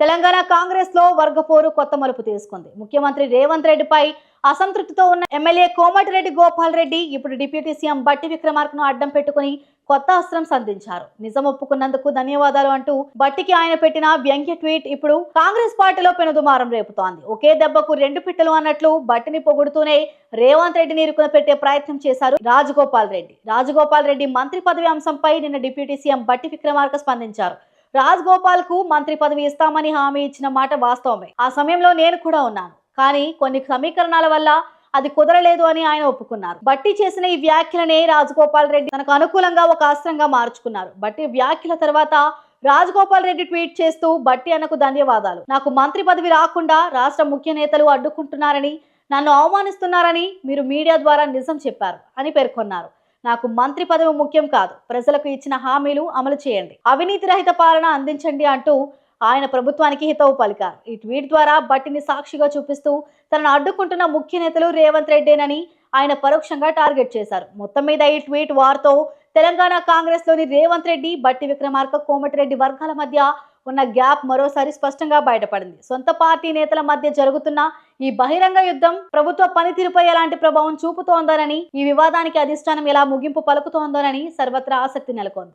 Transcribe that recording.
తెలంగాణ కాంగ్రెస్లో వర్గపోరు కొత్త మలుపు తీసుకుంది. ముఖ్యమంత్రి రేవంత్ రెడ్డిపై అసంతృప్తితో ఉన్న ఎమ్మెల్యే కోమటిరెడ్డి గోపాల్ రెడ్డి ఇప్పుడు డిప్యూటీ సీఎం బట్టి విక్రమార్కను అడ్డం పెట్టుకుని కొత్త అస్త్రం సంధించారు. నిజం ఒప్పుకున్నందుకు ధన్యవాదాలు అంటూ బట్టికి ఆయన పెట్టిన వ్యంగ్య ట్వీట్ ఇప్పుడు కాంగ్రెస్ పార్టీలో పెనుదుమారం రేపుతోంది. ఒకే దెబ్బకు రెండు పిట్టలు అన్నట్లు బట్టిని పొగుడుతూనే రేవంత్ రెడ్డిని ఇరుకున పెట్టే ప్రయత్నం చేశారు రాజగోపాల్ రెడ్డి. రాజగోపాల్ రెడ్డి మంత్రి పదవి అంశంపై నిన్న డిప్యూటీ సీఎం బట్టి విక్రమార్క స్పందించారు. రాజ్ గోపాల్కు మంత్రి పదవి ఇస్తామని హామీ ఇచ్చిన మాట వాస్తవమే. ఆ సమయంలో నేను కూడా ఉన్నాను. కానీ కొన్ని సమీకరణాల వల్ల అది కుదరలేదు అని ఆయన ఒప్పుకున్నారు. బట్టి చేసిన ఈ వ్యాఖ్యలనే రాజగోపాల్ రెడ్డి తనకు అనుకూలంగా ఒక అస్త్రంగా మార్చుకున్నారు. బట్టి వ్యాఖ్యల తర్వాత రాజగోపాల్ రెడ్డి ట్వీట్ చేస్తూ బట్టి అన్నకు ధన్యవాదాలు. నాకు మంత్రి పదవి రాకుండా రాష్ట్ర ముఖ్య నేతలు అడ్డుకుంటున్నారని నన్ను అవమానిస్తున్నారని మీరు మీడియా ద్వారా నిజం చెప్పారు అని పేర్కొన్నారు. నాకు మంత్రి పదవి ముఖ్యం కాదు. ప్రజలకు ఇచ్చిన హామీలు అమలు చేయండి. అవినీతి రహిత పాలన అందించండి అంటూ ఆయన ప్రభుత్వానికి హితవు పలికారు. ఈ ట్వీట్ ద్వారా బట్టిని సాక్షిగా చూపిస్తూ తనను అడ్డుకుంటున్న ముఖ్య నేతలు రేవంత్ రెడ్డేనని ఆయన పరోక్షంగా టార్గెట్ చేశారు. మొత్తం మీద ఈ ట్వీట్ వార్తో తెలంగాణ కాంగ్రెస్లోని రేవంత్ రెడ్డి బట్టి విక్రమార్క కోమటిరెడ్డి వర్గాల మధ్య ఉన్న గ్యాప్ మరోసారి స్పష్టంగా బయటపడింది. సొంత పార్టీ నేతల మధ్య జరుగుతున్న ఈ బహిరంగ యుద్ధం ప్రభుత్వ పనితీరుపై ఎలాంటి ప్రభావం చూపుతోందోనని ఈ వివాదానికి అధిష్టానం ఎలా ముగింపు పలుకుతోందోనని సర్వత్రా ఆసక్తి నెలకొంది.